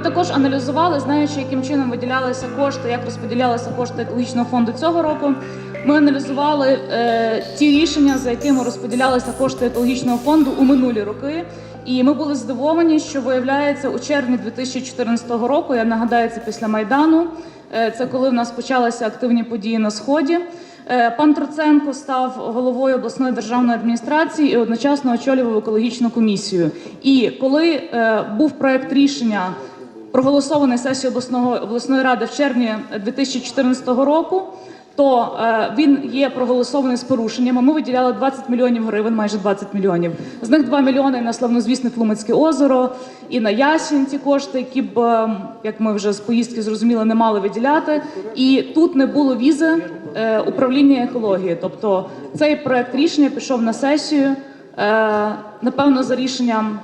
також аналізували, знаючи, яким чином виділялися кошти, як розподілялися кошти екологічного фонду цього року. Ми аналізували е, ті рішення, за якими розподілялися кошти екологічного фонду у минулі роки. І ми були здивовані, що виявляється у червні 2014 року. Я нагадаю, це після майдану. е, Це коли в нас почалися активні події на сході. Е, Пан Троценко став головою обласної державної адміністрації і одночасно очолював екологічну комісію. І коли е, був проект рішення проголосований сесією обласного обласної ради в червні 2014 року, то е, він є проголосований з порушеннями. Ми виділяли 20 мільйонів гривень, майже 20 мільйонів. З них 2 мільйони на славнозвісне Тлумацьке озеро і на Ясінь ті кошти, які б, е, як ми вже з поїздки зрозуміли, не мали виділяти. І тут не було візи е, управління екології. Тобто цей проект рішення пішов на сесію. Е, напевно, за рішенням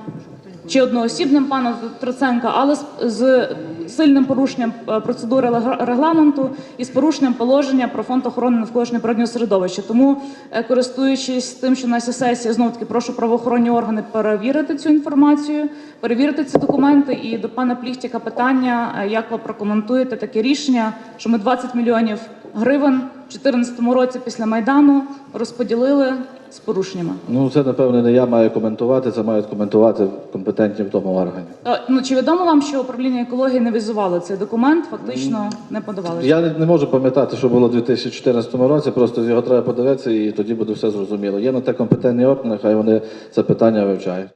чи одноосібним пана Троценка, але з, з сильним порушенням е, процедури регламенту і з порушенням положення про фонд охорони навколишнього природнього середовища. Тому, е, користуючись тим, що у нас є сесія, знову таки прошу правоохоронні органи перевірити цю інформацію, перевірити ці документи. І до пана Пліхтіка питання, е, як ви прокоментуєте таке рішення, що ми 20 мільйонів гривень 2014 році після майдану розподілили з порушеннями. Ну, це напевне не я маю коментувати, це мають коментувати компетентні в тому органі. Е, Ну чи відомо вам, що управління екології не візувало цей документ, фактично не подавали? Я не, не можу пам'ятати, що було у 2014 році, просто його треба подивитися і тоді буде все зрозуміло. Є на те компетентні органи, хай вони це питання вивчають.